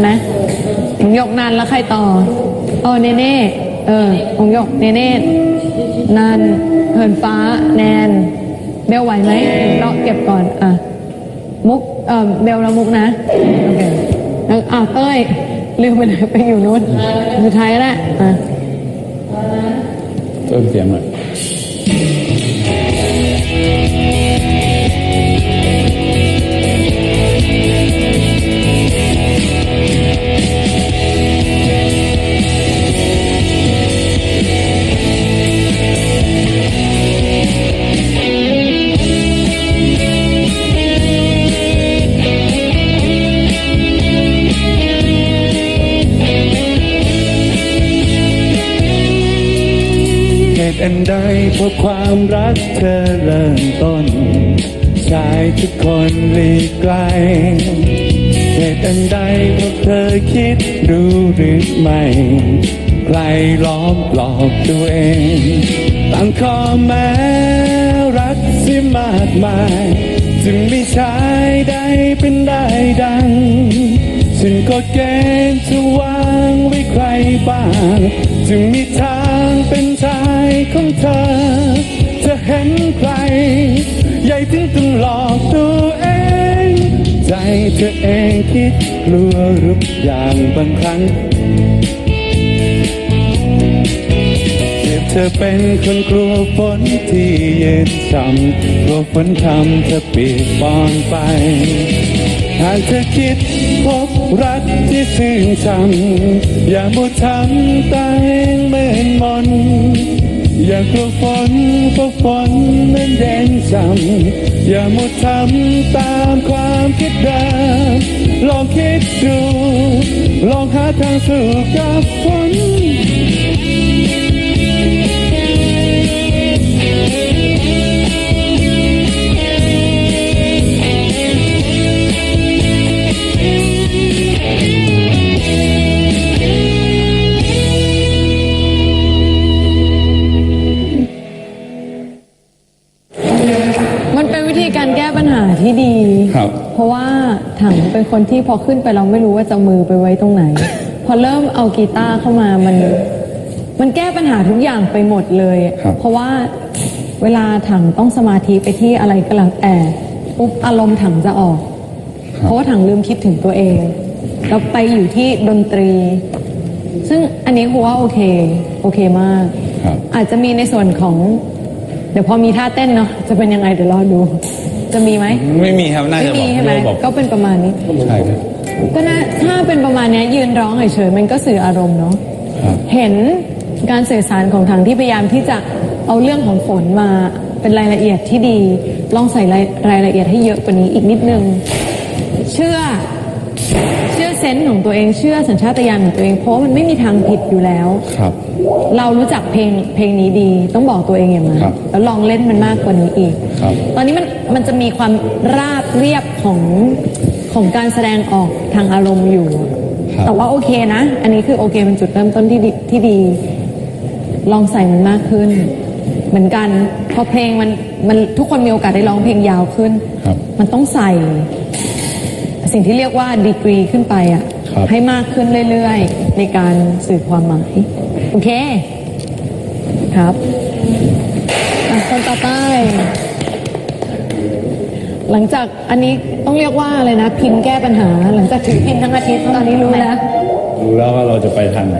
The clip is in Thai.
ไหมหงยกนันแล้วใครต่อเออเนเน่เออหงยกเนเน่นันเหินฟ้าแนน เบลไหวไหมเราเก็บก่อนอะมุกเออเบลแล้วมุกนะโอเคแล้วอะเต้ยลืมไปเลยไปอยู่นู้นสุดท้ายแล้วอะเพิ่มเสียงหน่อย ตุอันใดเพราะความรักเธอเริ่มต้นชายทุกคนหลีกไกลเหตุอันใดเพราะเธอคิดดูหรือไม่ใครล้อมปลอบตัวเองตั้งข้อแม้รักสิมากมาย จึงไม่ใช้ได้เป็นได้ดังฉันก็เกณฑ์จะวางไว้ใครบ้าง จึงมีทางเป็นชาย ของเธอ จะเห็นใคร ใหญ่ถึงต้องหลอกตัวเอง ใจเธอเองคิดกลัวหรืออย่างบางครั้งเปรียบเธอเป็นคนกลัวฝนที่เย็นช่ำกลัวฝนทำเธอปีกปอนไป หากเธอคิดพบรักที่ซื่นช่ำอย่ามัวทำตัวเองเหมือนมนอย่ากลัวฝนเพราะฝนนั้นเย็นช่ำอย่าหมัวทำตามความคิดเดิมลองคิดดู ลองหาทางสู้กับฝน วิธีการแก้ปัญหาที่ดี ครับ เพราะว่าถังเป็นคนที่พอขึ้นไปเราไม่รู้ว่าจะมือไปไว้ตรงไหน พอเริ่มเอากีตาร์เข้ามามัน มันแก้ปัญหาทุกอย่างไปหมดเลย ครับ เพราะว่าเวลาถังต้องสมาธิไปที่อะไรก็แล้วแต่ปุ๊บอารมณ์ถังจะออก เพราะว่าถังลืมคิดถึงตัวเองแล้วไปอยู่ที่ดนตรี ซึ่งอันนี้ครูว่าโอเค โอเคมาก ครับ อาจจะมีในส่วนของเดี๋ยวพอมีท่าเต้นเนาะจะเป็นยังไงเดี๋ยวรอดู จะมีไหมไม่มีครับน่าไม่จะบมีอกใช่ไหมบอกก็เป็นประมาณนี้ ใช่ครับ ก็น่าถ้าเป็นประมาณเนี้ยยืนร้องเฉยๆมันก็สื่ออารมณ์เนาะครับ เห็นการสื่อสารของทางที่พยายามที่จะเอาเรื่องของฝนมาเป็นรายละเอียดที่ดี ลองใส่รายรายละเอียดให้เยอะกว่านี้อีกนิดนึง เชื่อ เชื่อเซนส์ของตัวเองเชื่อสัญชาตญาณของตัวเองเพราะว่ามันไม่มีทางผิดอยู่แล้ว ครับ เรารู้จักเพลงเพลงนี้ดีต้องบอกตัวเองอย่างนั้นครับแล้วลองเล่นมันมากกว่านี้อีก ครับ ตอนนี้มันมันจะมีความราบเรียบของของการแสดงออกทางอารมณ์อยู่ ครับ แต่ว่าโอเคนะ อันนี้คือโอเคเป็นจุดเริ่มต้นที่ดีที่ดี ลองใส่มันมากขึ้น เหมือนกัน พอเพลงมันมันทุกคนมีโอกาสได้ร้องเพลงยาวขึ้น ครับ มันต้องใส่ สิ่งที่เรียกว่าดีกรีขึ้นไปอะครับ ให้มากขึ้นเรื่อยๆ ในการสื่อความหมาย โอเค ครับอะคนต่อไป หลังจากอันนี้ต้องเรียกว่าอะไรนะ พินแก้ปัญหา หลังจากถือพินทั้งอาทิตย์ตอนนี้รู้แล้ว รู้แล้วว่าเราจะไปทางไหน